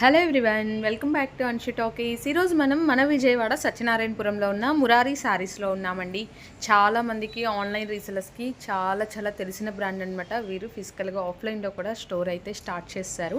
Hello everyone welcome back to Anshi talkies ఈరోజు మనం మన విజయవాడ సత్యనారాయణపురంలో ఉన్న మురారి శారీస్లో ఉన్నామండి. చాలామందికి ఆన్లైన్ రీసెలర్స్కి చాలా చాలా తెలిసిన బ్రాండ్ అనమాట వీరు ఫిజికల్గా ఆఫ్లైన్లో కూడా స్టోర్ అయితే స్టార్ట్ చేస్తారు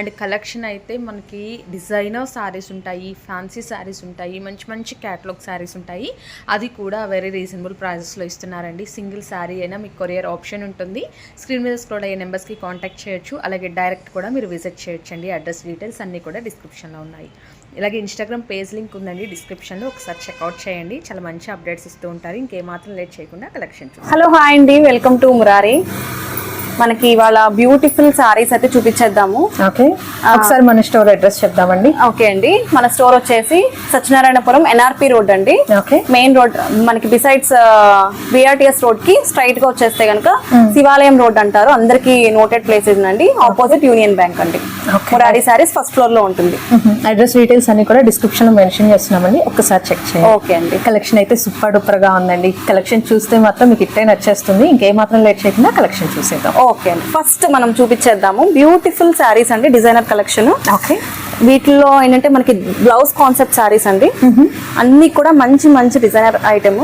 అండ్ కలెక్షన్ అయితే మనకి డిజైనర్ శారీస్ ఉంటాయి ఫ్యాన్సీ శారీస్ ఉంటాయి మంచి మంచి క్యాటలాగ్ శారీస్ ఉంటాయి. అది కూడా వెరీ రీజనబుల్ ప్రైజెస్లో ఇస్తున్నారండి. సింగిల్ శారీ అయినా మీకు కొరియర్ ఆప్షన్ ఉంటుంది. స్క్రీన్ మీద స్క్రోల్ అయ్యే నెంబర్స్కి కాంటాక్ట్ చేయొచ్చు. అలాగే డైరెక్ట్ కూడా మీరు విజిట్ చేయొచ్చండి. అడ్రస్ డీటెయిల్స్ అన్నీ కూడా డిస్క్రిప్షన్లో ఉన్నాయి. ఇలాగే ఇన్స్టాగ్రామ్ పేజ్ లింక్ ఉందండి డిస్క్రిప్షన్లో ఒకసారి చెక్అవుట్ చేయండి. చాలా మంచి అప్డేట్స్ ఇస్తూ ఉంటారు. ఇంకేమాత్రం లేట్ చేయకుండా కలెక్షన్ హలో హాయ్ అండి. Welcome to Murari. మనకి ఇవాళ బ్యూటిఫుల్ సారీస్ అయితే చూపించేద్దాము. ఓకే ఒకసారి మన స్టోర్ అడ్రస్ చెప్దామండి. ఓకే అండి. మన స్టోర్ వచ్చేసి సత్యనారాయణపురం ఎన్ఆర్పి రోడ్ అండి. ఓకే మెయిన్ రోడ్ మనకి బిసైడ్స్ బిఆర్టీఎస్ రోడ్కి స్ట్రైట్గా వచ్చేస్తే కనుక శివాలయం రోడ్ అంటారు. అందరికి నోటెడ్ ప్లేసెస్ అండి ఆపోజిట్ యూనియన్ బ్యాంక్ అండి. మురారి సారీస్ ఫస్ట్ ఫ్లోర్లో ఉంటుంది. అడ్రస్ డీటెయిల్స్ అన్ని కూడా డిస్క్రిప్షన్లో మెన్షన్ చేస్తున్నామండి. ఒకసారి చెక్ చేయండి. ఓకే అండి. కలెక్షన్ అయితే సూపర్ డూపర్గా ఉందండి. కలెక్షన్ చూస్తే మాత్రం మీకు ఇట్టే నచ్చేస్తుంది. ఇంకేమాత్రం లేట్ చేయకుండా కలెక్షన్ చూసేద్దాం. ఓకే అండి. ఫస్ట్ మనం చూపించేద్దాము. బ్యూటిఫుల్ శారీస్ అండి డిజైనర్ కలెక్షన్ ఓకే. వీటిలో ఏంటంటే మనకి బ్లౌజ్ కాన్సెప్ట్ సారీస్ అండి. అన్ని కూడా మంచి మంచి డిజైనర్ ఐటమ్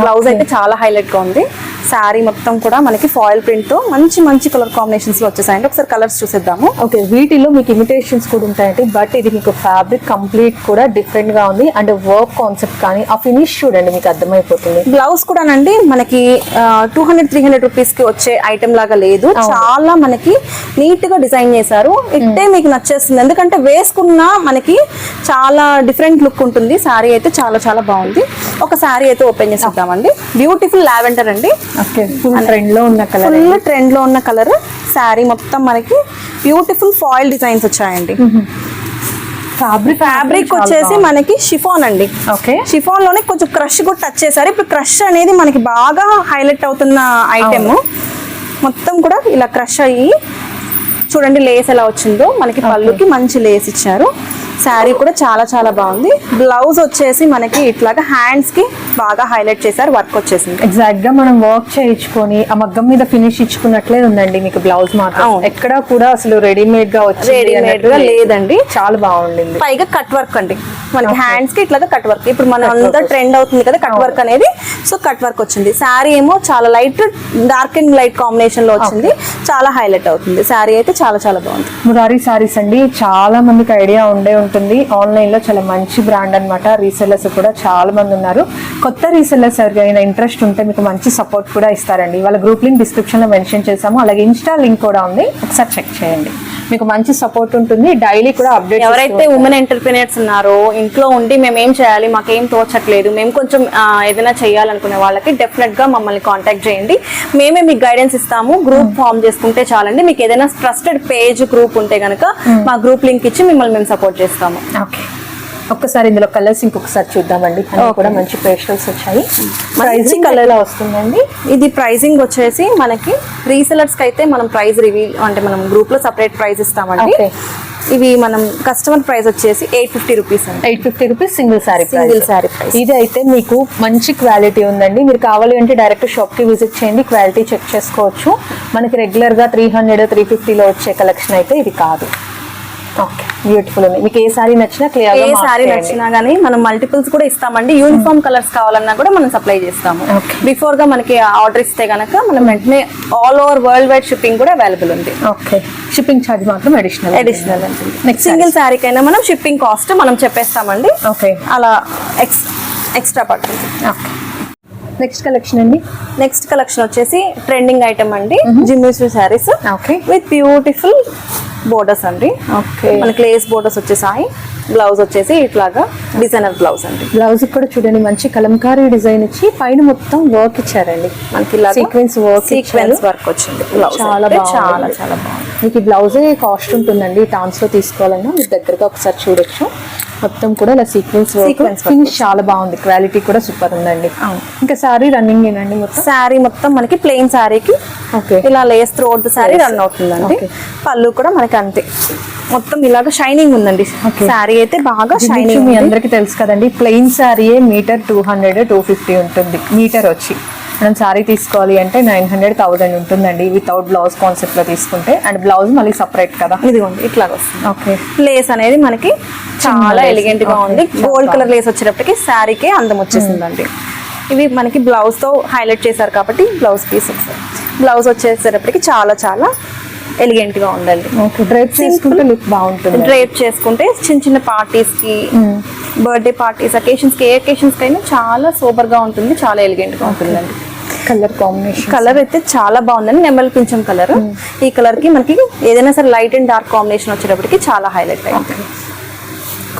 బ్లౌజ్ అయితే చాలా హైలైట్గా ఉంది. శారీ మొత్తం కూడా మనకి ఫాయిల్ ప్రింట్తో మంచి మంచి కలర్ కాంబినేషన్స్లో వచ్చేసాయండి. ఒకసారి కలర్స్ చూసేద్దాము. ఓకే వీటిలో మీకు ఇమిటేషన్స్ కూడా ఉంటాయండి బట్ ఇది మీకు ఫ్యాబ్రిక్ కంప్లీట్ కూడా డిఫరెంట్గా ఉంది. అండ్ వర్క్ కాన్సెప్ట్ కానీ ఆ ఫినిష్ చూడండి మీకు అర్థమైపోతుంది. బ్లౌజ్ కూడానండి మనకి టూ హండ్రెడ్ త్రీ హండ్రెడ్ రూపీస్కి వచ్చే ఐటమ్ లాగా లేదు. చాలా మనకి నీట్గా డిజైన్ చేశారు. ఇట్టే మీకు నచ్చేస్తుంది. ఎందుకంటే వేసుకున్నా మనకి చాలా డిఫరెంట్ లుక్ ఉంటుంది. శారీ అయితే చాలా చాలా బాగుంది. ఒక శారీ అయితే ఓపెన్ చేసేద్దామండి. బ్యూటిఫుల్ లావెండర్ అండి. ట్రెండ్లో ఉన్న కలర్ ఫుల్ ట్రెండ్లో ఉన్న కలర్ శారీ మొత్తం మనకి బ్యూటిఫుల్ ఫాయిల్ డిజైన్స్ వచ్చాయండి. ఫ్యాబ్రిక్ ఫ్యాబ్రిక్ వచ్చేసి మనకి షిఫాన్ అండి. ఓకే. షిఫాన్లోనే కొంచెం క్రష్ కూడా టచ్ చేశారు. ఇప్పుడు క్రష్ అనేది మనకి బాగా హైలైట్ అవుతున్న ఐటెం మొత్తం కూడా ఇలా క్రష్ అయ్యి చూడండి లేస్ ఎలా వచ్చిందో. మనకి పళ్ళుకి మంచి లేస్ ఇచ్చారు. శారీ కూడా చాలా చాలా బాగుంది. బ్లౌజ్ వచ్చేసి మనకి ఇట్లాగా హ్యాండ్స్కి బాగా హైలైట్ చేశారు వర్క్ వచ్చేసింది. ఎగ్జాక్ట్గా మనం వర్క్ చేయించుకొని ఆ మగ్గం మీద ఫినిష్ ఇచ్చుకున్నట్లే ఉందండి మీకు బ్లౌజ్ మాత్రం. ఎక్కడా కూడా అసలు రెడీమేడ్గా వచ్చి రెడీమేడ్గా లేదండి. చాలా బాగుండింది. పైగా కట్ వర్క్ అండి. మనకి హ్యాండ్స్కి ఇట్లాగా కట్ వర్క్ ఇప్పుడు మన అంతా ట్రెండ్ అవుతుంది కదా కట్ వర్క్ అనేది. సో కట్ వర్క్ వచ్చింది. శారీ ఏమో చాలా లైట్ డార్క్ అండ్ లైట్ కాంబినేషన్లో వచ్చింది. చాలా హైలైట్ అవుతుంది. శారీ అయితే చాలా చాలా బాగుంది. మురారి సారీస్ అండి చాలా మందికి ఐడియా ఉండే ఉంటుంది ఆన్లైన్లో చాలా మంచి బ్రాండ్ అన్నమాట. రీసెల్లర్స్ కూడా చాలా మంది ఉన్నారు. కొత్త రీసెల్లర్స్ ఎవరికైనా ఇంట్రెస్ట్ ఉంటే మీకు మంచి సపోర్ట్ కూడా ఇస్తారండి. వాళ్ళ గ్రూప్ లింక్ డిస్క్రిప్షన్లో మెన్షన్ చేసాము అలాగే ఇన్స్టా లింక్ కూడా ఉంది. ఒకసారి చెక్ చేయండి. మీకు మంచి సపోర్ట్ ఉంటుంది. డైలీ కూడా అప్డేట్ ఎవరైతే ఉమెన్ ఎంటర్ప్రినర్స్ ఉన్నారో ఇంట్లో ఉండి మేము ఏం చేయాలి మాకేం తోచట్లేదు మేము కొంచెం ఏదైనా చేయాలనుకునే వాళ్ళకి డెఫినెట్గా మమ్మల్ని కాంటాక్ట్ చేయండి. మేమే మీకు గైడెన్స్ ఇస్తాము. గ్రూప్ ఫామ్ చేసుకుంటే చాలండి. మీకు ఏదైనా ట్రస్టెడ్ పేజ్ గ్రూప్ ఉంటే గనక మా గ్రూప్ లింక్ ఇచ్చి మిమ్మల్ని మేము సపోర్ట్ చేస్తాము. ఓకే. ఒక్కసారి ఇందులో కలర్స్ ఇంకొకసారి చూద్దామండి. కూడా మంచి పేస్టల్స్ వచ్చాయి. మంచి ప్రైజింగ్. కలర్లో వస్తుందండి? ఇది ప్రైసింగ్ వచ్చేసి మనకి రీసెలర్స్కి అయితే మనం ప్రైస్ రివీల్ అంటే మనం గ్రూప్లో సపరేట్ ప్రైస్ ఇస్తామండి. ఇవి మనం కస్టమర్ ప్రైస్ వచ్చేసి ఎయిట్ ఫిఫ్టీ రూపీస్ అండి. Eight fifty rupees single sari Single saree price. ఇది అయితే మీకు మంచి క్వాలిటీ ఉందండి. మీరు కావాలి అంటే డైరెక్ట్ షాప్కి విజిట్ చేయండి క్వాలిటీ చెక్ చేసుకోవచ్చు. మనకి రెగ్యులర్గా త్రీ హండ్రెడ్ త్రీ ఫిఫ్టీలో వచ్చే కలెక్షన్ అయితే ఇది కాదు. బ్యూటిఫుల్ ఉంది మీకు ఏ సారీ నచ్చినా క్లియర్ ఏ సారీ నచ్చినా గానీ మనం మల్టిపుల్స్ కూడా ఇస్తామండి. యూనిఫామ్ కలర్స్ కావాలన్నా కూడా మనం సప్లై చేస్తాము. బిఫోర్గా మనకి ఆర్డర్ ఇస్తే గనక మనం వెంటనే all over world wide shipping కూడా అవైలబుల్ ఉంది. ఓకే షిప్పింగ్ ఛార్జ్ మాత్రం అడిషనల్ అడిషనల్ ఉంటుంది నెక్స్ట్ సింగిల్ శారీకైనా మనం షిప్పింగ్ కాస్ట్ మనం చెప్పేస్తామండి. ఓకే అలా ఎక్స్ ఎక్స్ట్రా పడుతుంది ఓకే నెక్స్ట్ కలెక్షన్ అండి. నెక్స్ట్ కలెక్షన్ వచ్చేసి ట్రెండింగ్ ఐటమ్ అండి. జిమ్మిసీ saris okay with beautiful borders అండి. ఓకే. మనకి లేస్ బోర్డర్స్ వచ్చేసాయి. బ్లౌజ్ వచ్చేసి ఇట్లాగా డిజైనర్ బ్లౌజ్ అండి. బ్లౌజ్ కూడా చూడండి మంచి కలంకారీ డిజైన్ ఇచ్చి పైన మొత్తం వర్క్ ఇచ్చారండి. మనకి ఇలా సీక్వెన్స్ వర్క్ సీక్వెన్స్ వర్క్ వచ్చింది. బ్లౌజ్ చాలా. చాలా చాలా బాగుంది. మీకు ఈ బ్లౌజే కాస్ట్ ఉంటుందండి టాన్స్లో తీసుకోవాలన్నా మీరు దగ్గరగా ఒకసారి చూడొచ్చు. మొత్తం కూడా ఇలా సీక్వెన్స్ work. ఫినిష్ చాలా బాగుంది. క్వాలిటీ కూడా సూపర్ ఉందండి. ఇంకా సారీ రన్నింగ్ ఏనండి మొత్తం? శారీ మొత్తం మనకి ప్లెయిన్ శారీకి ఓకే ఇలా లేస్ త్రోట్ Lace. రన్ అవుతుందండి. పళ్ళు కూడా మనకి అంతే. మొత్తం ఇలాగ షైనింగ్ ఉందండి. శారీ అయితే బాగా షైనింగ్ మీ అందరికి తెలుసు కదండి. Plain శారీయే metre two hundred two fifty ఉంటుంది. మీటర్ వచ్చి. మనం సారీ తీసుకోవాలి అంటే నైన్ హండ్రెడ్ థౌసండ్ ఉంటుందండి. వితౌట్ బ్లౌజ్ కాన్సెప్ట్లో తీసుకుంటే. అండ్ బ్లౌజ్ మళ్ళీ సపరేట్ కదా. ఇదిగోండి ఇట్లాగ వస్తుంది. ఓకే లేస్ అనేది మనకి చాలా. ఎలిగెంట్గా ఉంది. గోల్డ్ కలర్ లేస్ వచ్చేటప్పటికి శారీకే అందం వచ్చేసిందండి. ఇవి మనకి బ్లౌజ్తో హైలైట్ చేశారు కాబట్టి బ్లౌజ్ పీస్ బ్లౌజ్ వచ్చేసేటప్పటికి చాలా చాలా ఎలిగెంట్గా ఓకే డ్రైప్ చేసుకుంటే లుక్ బాగుంటుంది. డ్రేప్ చేసుకుంటే చిన్న చిన్న పార్టీస్కి బర్త్డే పార్టీస్ అకేషన్స్కి ఏ అకేషన్స్ కైనా చాలా సూపర్గా ఉంటుంది చాలా ఎలిగెంట్గా ఉంటుందండి కలర్ కాంబినేషన్ కలర్ అయితే చాలా బాగుందండి నెమలి పింఛం కలర్ ఈ కలర్కి మనకి ఏదైనా సరే లైట్ అండ్ డార్క్ కాంబినేషన్ వచ్చేటప్పటికి చాలా హైలైట్ అయింది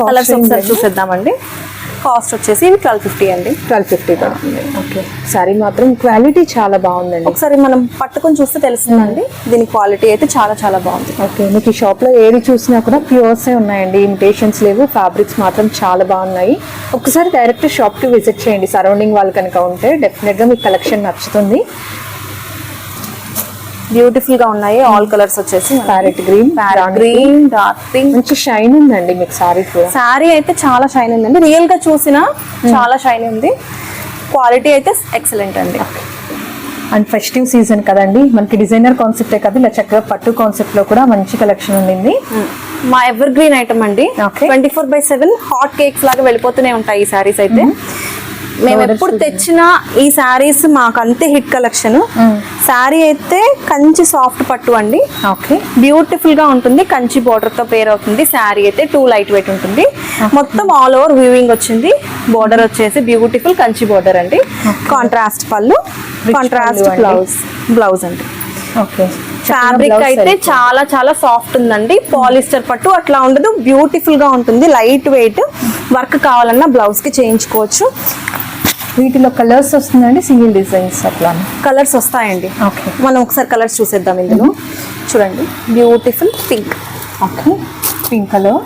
కలర్స్ ఒకసారి చూసేద్దామండి. కాస్ట్ వచ్చేసి ఇవి ట్వెల్వ్ ఫిఫ్టీ అండి ట్వెల్వ్ ఫిఫ్టీ ఓకే సారీ మాత్రం క్వాలిటీ చాలా బాగుందండి. ఒకసారి మనం పట్టుకొని చూస్తే తెలుస్తుందండి. దీని క్వాలిటీ అయితే చాలా చాలా బాగుంది. ఓకే మీకు ఈ షాప్లో ఏది చూసినా కూడా ప్యూర్స్ ఉన్నాయండి. ఇమిటేషన్స్ లేవు ఫ్యాబ్రిక్స్ మాత్రం చాలా బాగున్నాయి. ఒకసారి డైరెక్ట్ షాప్కి విజిట్ చేయండి. సరౌండింగ్ వాళ్ళు కనుక ఉంటే డెఫినెట్గా మీకు కలెక్షన్ నచ్చుతుంది. బ్యూటిఫుల్గా ఉన్నాయి. ఆల్ కలర్స్ వచ్చేసి parrot green green dark pink మంచి షైన్ ఉందండి మీకు సారీ కూడా. శారీ అయితే చాలా షైన్ ఉందండి. రియల్గా చూసినా చాలా షైన్ ఉంది. క్వాలిటీ అయితే ఎక్సలెంట్ అండి. అండ్ ఫెస్టివ్ సీజన్ కదండి. మనకి డిజైనర్ కాన్సెప్టే కదా ఇలా చక్కగా పట్టు కాన్సెప్ట్లో కూడా మంచి కలెక్షన్ ఉండింది. మా ఎవర్ గ్రీన్ ఐటమ్ అండి. Twenty four by seven hot cakes లాగా వెళ్ళిపోతూనే ఉంటాయి ఈ శారీస్ అయితే. మేము ఎప్పుడు. తెచ్చిన ఈ శారీస్ మాకు అంతే హిట్ కలెక్షన్. శారీ అయితే కంచి సాఫ్ట్ పట్టు అండి. ఓకే. బ్యూటిఫుల్గా ఉంటుంది. కంచి బోర్డర్తో పేర్ అవుతుంది. శారీ అయితే టూ లైట్ వెయిట్ ఉంటుంది. మొత్తం ఆల్ ఓవర్ వ్యూవింగ్ వచ్చింది. బోర్డర్ వచ్చేసి బ్యూటిఫుల్ కంచి బోర్డర్ అండి. కాంట్రాస్ట్ పళ్ళు కాంట్రాస్ట్. బ్లౌజ్ బ్లౌజ్ అండి. ఓకే. ఫ్యాబ్రిక్ అయితే చాలా చాలా సాఫ్ట్ ఉందండి. పాలిస్టర్ పట్టు అట్లా ఉండదు. బ్యూటిఫుల్గా ఉంటుంది. లైట్ వెయిట్ వర్క్ కావాలన్నా బ్లౌజ్కి చేయించుకోవచ్చు. వీటిలో కలర్స్ వస్తుందండి సింగిల్ డిజైన్స్ అట్లా. కలర్స్ వస్తాయండి. ఓకే. మనం ఒకసారి కలర్స్ చూసేద్దాం ఇందులో. చూడండి. Beautiful pink. Okay. Pink colour.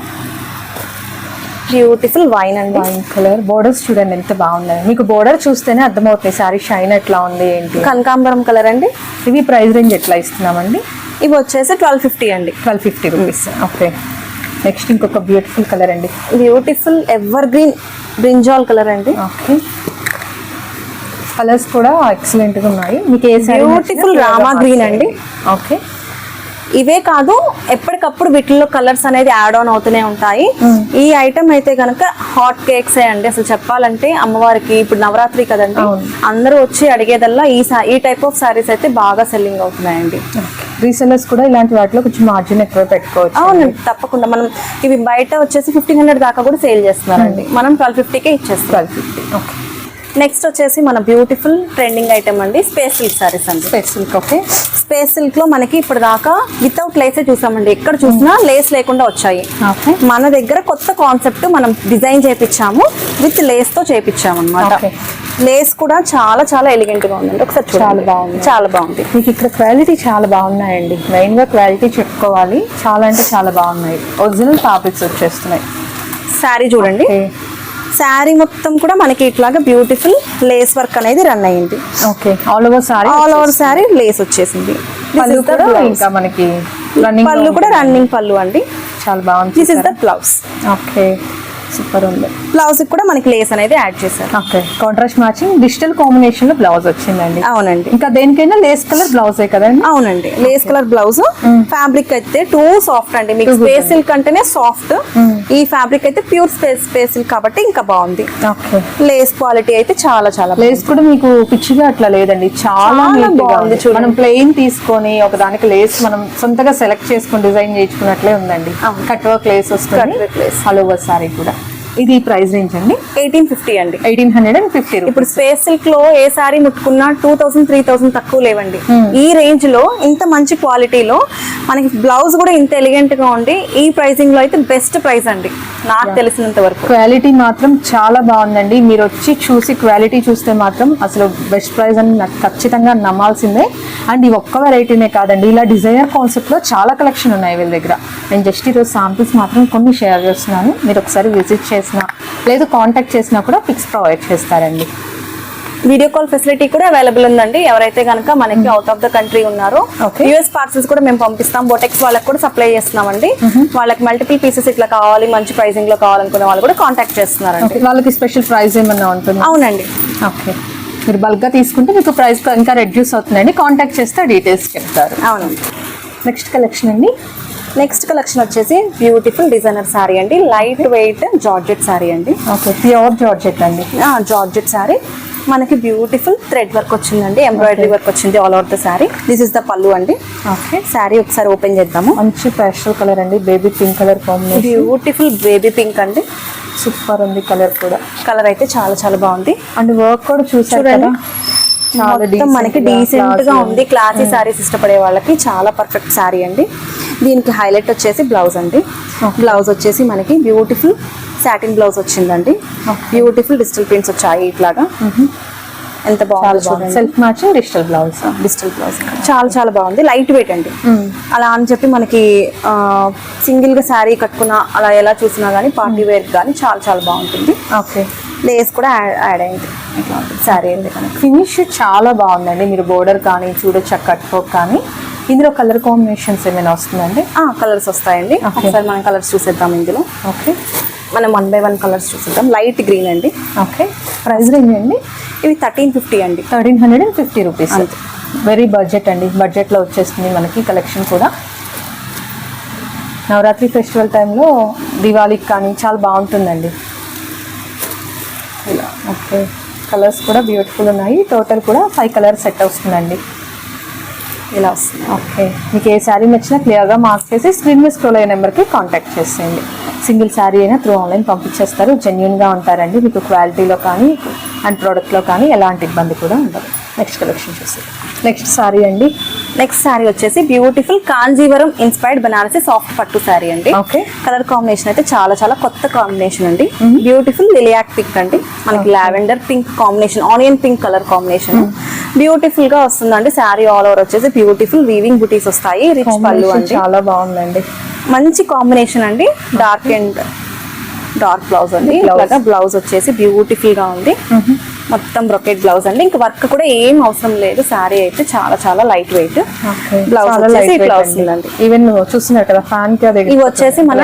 Beautiful wine అండి. Wine colour. బోర్డర్స్ చూడండి ఎంత బాగున్నాయి. మీకు బోర్డర్ చూస్తేనే అర్థమవుతాయి సారీ షైన్ ఎట్లా ఉంది ఏంటి? కనకాంబరం కలర్ అండి. ఇవి ప్రైస్ రేంజ్ ఎట్లా ఇస్తున్నామండి? ఇవి వచ్చేసి ట్వెల్వ్ ఫిఫ్టీ అండి. Twelve fifty rupees. Okay. Next ఇంకొక బ్యూటిఫుల్ కలర్ అండి. Beautiful ever green brinjal colour అండి. ఓకే. కలర్స్ కూడా ఎక్సలెంట్గా ఉన్నాయి. మీకు ఏ Beautiful రామా green అండి. ఓకే ఇవే కాదు ఎప్పటికప్పుడు వీటిల్లో కలర్స్ అనేది యాడ్ ఆన్ అవుతూనే ఉంటాయి. ఈ ఐటమ్ అయితే కనుక హాట్ కేక్స్ అండి. అసలు చెప్పాలంటే అమ్మవారికి ఇప్పుడు నవరాత్రి కదండి. అవును. అందరూ వచ్చి అడిగేదల్లా ఈ ఈ టైప్ ఆఫ్ సారీస్ అయితే బాగా సెల్లింగ్ అవుతున్నాయండి. రీసెల్లర్స్ కూడా ఇలాంటి వాటిలో కొంచెం మార్జిన్ ఎక్కువ పెట్టుకోవచ్చు అవునండి తప్పకుండా. మనం ఇవి బయట వచ్చేసి ఫిఫ్టీన్ హండ్రెడ్ దాకా కూడా సేల్ చేస్తున్నారండి. మనం ట్వెల్వ్ ఫిఫ్టీకే ఇచ్చేస్తాం ట్వెల్వ్ ఫిఫ్టీ ఓకే నెక్స్ట్ వచ్చేసి మన బ్యూటిఫుల్ ట్రెండింగ్ ఐటమ్ అండి. స్పేస్ సిల్క్ సారీస్ అండి. స్పెస్ సిల్క్ ఓకే స్పేస్ సిల్క్లో మనకి ఇప్పుడు దాకా వితౌట్ లేసే చూసామండి. ఎక్కడ చూసినా లేస్ లేకుండా వచ్చాయి. మన దగ్గర కొత్త కాన్సెప్ట్ మనం డిజైన్ చేపించాము విత్ లేస్తో చేపించాము అనమాట. లేస్ కూడా చాలా చాలా ఎలిగెంట్గా ఉందండి. ఒకసారి. చాలా బాగుంది. చాలా బాగుంది. మీకు ఇక్కడ క్వాలిటీ చాలా బాగున్నాయండి. మెయిన్గా క్వాలిటీ చెప్పుకోవాలి. చాలా అంటే చాలా బాగున్నాయి. ఒరిజినల్ ఫ్యాబ్రిక్స్ వచ్చేస్తున్నాయి. శారీ చూడండి. శారీ మొత్తం కూడా మనకి ఇట్లాగా బ్యూటిఫుల్ లేస్ వర్క్ అనేది రన్ అయ్యింది okay. All over sari all over sari lace వచ్చేసింది. పళ్ళు కూడా. ఇంకా మనకి రన్నింగ్ పళ్ళు కూడా రన్నింగ్ పళ్ళు అండి. చాలా బాగుంది this is the blouse okay super ఉంది. బ్లౌజ్ కూడా మనకి లేస్ అనేది యాడ్ చేశారు. ఓకే. కాంట్రాస్ట్ మ్యాచింగ్ డిజిటల్ కాంబినేషన్లో బ్లౌజ్ వచ్చిందండి. అవునండి. ఇంకా దేనికైనా లేస్ కలర్ బ్లౌజే కదండి? అవునండి. లేస్ కలర్ బ్లౌజ్ ఫ్యాబ్రిక్ అయితే టూ సాఫ్ట్ అండి. మీకు స్పేస్ సిల్క్ అంటేనే సాఫ్ట్ ఈ ఫ్యాబ్రిక్ అయితే ప్యూర్ స్పేస్ స్పేస్ సిల్క్ కాబట్టి ఇంకా బాగుంది. ఓకే. లేస్ క్వాలిటీ అయితే చాలా చాలా లేస్ కూడా మీకు పిచ్చిగా అట్లా లేదండి. చాలా బాగుంది. మనం ప్లెయిన్ తీసుకొని ఒక దానికి లేస్ మనం సొంతగా సెలెక్ట్ చేసుకొని డిజైన్ చేయించుకున్నట్లే ఉందండి. కట్ వర్క్ లేస్ వస్తుంది. ఆల్ ఓవర్ సారీ కూడా. ఇది ప్రైస్ రేంజ్ అండి? ఎయిటీన్ ఫిఫ్టీ అండి. ఎయిటీన్ హండ్రెడ్ అండ్ ఫిఫ్టీ ఇప్పుడు స్పేస్ సిల్క్లో ఏ సారీ ముట్టుకున్నా టూ థౌసండ్ త్రీ థౌసండ్ తక్కువ లేవండి. Hmm. ఈ రేంజ్లో ఇంత మంచి క్వాలిటీలో మనకి బ్లౌజ్ కూడా ఇంత ఎలిగెంట్గా ఉండి ఈ ప్రైసింగ్లో అయితే బెస్ట్ ప్రైస్ అండి. నాకు తెలిసినంత వరకు. క్వాలిటీ మాత్రం చాలా బాగుందండి. మీరు వచ్చి చూసి క్వాలిటీ చూస్తే మాత్రం అసలు బెస్ట్ ప్రైస్ అని నాకు ఖచ్చితంగా నమ్మాల్సిందే. అండ్ ఈ ఒక్క వెరైటీనే కాదండి. ఇలా డిజైనర్ కాన్సెప్ట్లో చాలా కలెక్షన్ ఉన్నాయి వీళ్ళ దగ్గర. నేను జస్ట్ ఈరోజు శాంపిల్స్ మాత్రం కొన్ని షేర్ చేస్తున్నాను. మీరు ఒకసారి విజిట్ చేసినా లేదు కాంటాక్ట్ చేసినా కూడా పిక్స్ ప్రొవైడ్ చేస్తారండి. వీడియో కాల్ ఫెసిలిటీ కూడా అవైలబుల్ ఉందండి. ఎవరైతే కనుక మనకి అవుట్ ఆఫ్ ద కంట్రీ ఉన్నారో. యూఎస్ పార్సల్స్ కూడా మేము పంపిస్తాం. బొటెక్స్ వాళ్ళకి కూడా సప్లై చేస్తున్నామండి. వాళ్ళకి మల్టిపుల్ పీసెస్ ఇట్లా కావాలి మంచి ప్రైసింగ్లో కావాలనుకునే వాళ్ళు కూడా కాంటాక్ట్ చేస్తున్నారండి. వాళ్ళకి స్పెషల్ ప్రైస్ ఏమన్నా ఉంటుందా? అవునండి. ఓకే మీరు బల్క్గా తీసుకుంటే మీకు ప్రైస్ ఇంకా రెడ్యూస్ అవుతుందండి. కాంటాక్ట్ చేస్తే డీటెయిల్స్ చెప్తారు. అవునండి. నెక్స్ట్ కలెక్షన్ అండి. నెక్స్ట్ కలెక్షన్ వచ్చేసి బ్యూటిఫుల్ డిజైనర్ శారీ అండి. లైట్ వెయిట్ జార్జెట్ శారీ అండి. ఓకే ప్యూర్ జార్జెట్ అండి. జార్జెట్ శారీ మనకి బ్యూటిఫుల్ థ్రెడ్ వర్క్ వచ్చిందండి. ఎంబ్రాయిడరీ వర్క్ వచ్చింది all over the sari this is the pallu అండి. ఓకే శారీ ఒకసారి ఓపెన్ చేద్దాము. మంచి పేస్టల్ కలర్ అండి. Baby pink colour combination beautiful baby pink అండి. సూపర్ ఉంది కలర్ కూడా. కలర్ అయితే చాలా చాలా బాగుంది. అండ్ వర్క్ కూడా చూసారు మనకి డీసెంట్గా. ఉంది. క్లాసీ శారీస్ ఇష్టపడే వాళ్ళకి చాలా పర్ఫెక్ట్ శారీ అండి. దీనికి హైలైట్ వచ్చేసి బ్లౌజ్ అండి. బ్లౌజ్ వచ్చేసి మనకి బ్యూటిఫుల్ సాటిన్ బ్లౌజ్ వచ్చిందండి. బ్యూటిఫుల్ డిజిటల్ ప్రింట్స్ వచ్చాయి ఇట్లాగా. ఎంత బాగుంది self matching digital blouse digital blouse చాలా చాలా బాగుంది. లైట్ వెయిట్ అండి. అలా అని చెప్పి మనకి సింగిల్గా శారీ కట్టుకున్న అలా ఎలా చూసినా కానీ పార్టీ వేర్ కానీ చాలా చాలా బాగుంటుంది. ఓకే లేస్ కూడా యాడ్ అయింది. శారీ కనుక ఫినిష్ చాలా బాగుందండి. మీరు బోర్డర్ కానీ చూడొచ్చు కట్టుకోక్ కానీ. ఇందులో కలర్ కాంబినేషన్స్ ఏమైనా వస్తుందండి కలర్స్ వస్తాయండి. ఒకసారి మనం కలర్స్ చూసేద్దాం ఇందులో. ఓకే మనం వన్ బై వన్ కలర్స్ చూసేద్దాం లైట్ గ్రీన్ అండి. ఓకే ప్రైస్ రేంజ్ అండి? ఇవి థర్టీన్ ఫిఫ్టీ అండి. Thirteen hundred and fifty rupees. Very budget అండి. బడ్జెట్లో వచ్చేస్తుంది మనకి కలెక్షన్ కూడా. నవరాత్రి ఫెస్టివల్ టైంలో దివాళీకి కానీ చాలా బాగుంటుందండి. ఇలా. ఓకే కలర్స్ కూడా బ్యూటిఫుల్ ఉన్నాయి. టోటల్ కూడా ఫైవ్ కలర్ సెట్ వస్తుందండి ఇలా వస్తుంది. ఓకే మీకు ఏ శారీ నచ్చినా క్లియర్గా మార్క్ చేసి స్క్రీన్ మీద స్క్రోల్ అయ్యే నెంబర్కి కాంటాక్ట్ చేసేయండి. సింగిల్ శారీ అయినా త్రూ ఆన్లైన్ పంపించేస్తారు. జెన్యున్గా ఉంటారండి. మీకు క్వాలిటీలో కానీ అండ్ ప్రోడక్ట్లో కానీ ఎలాంటి ఇబ్బంది కూడా ఉండదు. నెక్స్ట్ కలెక్షన్ చూసి నెక్స్ట్ శారీ అండి. నెక్స్ట్ శారీ వచ్చేసి beautiful Kanjeevaram inspired Banarasi soft pattu sari అండి. Okay. కలర్ కాంబినేషన్ అయితే చాలా చాలా కొత్త కాంబినేషన్ అండి. బ్యూటిఫుల్ లిలియాక్ పింక్ అండి. మనకి lavender pink combination onion pink colour combination బ్యూటిఫుల్గా వస్తుందండి. శారీ ఆల్ ఓవర్ వచ్చేసి బ్యూటిఫుల్ వీవింగ్ బుటీస్ వస్తాయి. రిచ్ పళ్ళు అండి. చాలా బాగుందండి. మంచి కాంబినేషన్ అండి. డార్క్ అండ్ డార్క్ బ్లౌజ్ అండి. ఇలాగా బ్లౌజ్ వచ్చేసి బ్యూటిఫుల్గా ఉంది. మొత్తం బ్రొకెట్ బ్లౌజ్ అండి. ఇంకా వర్క్ కూడా ఏం అవసరం లేదు. శారీ అయితే చాలా చాలా లైట్ వెయిట్. బ్లౌజ్ వచ్చేసి ఇట్లా వస్తుందండి ఈవెన్ చూస్తున్నారు కదా ఫ్యాన్కి ఇవి వచ్చేసి మన.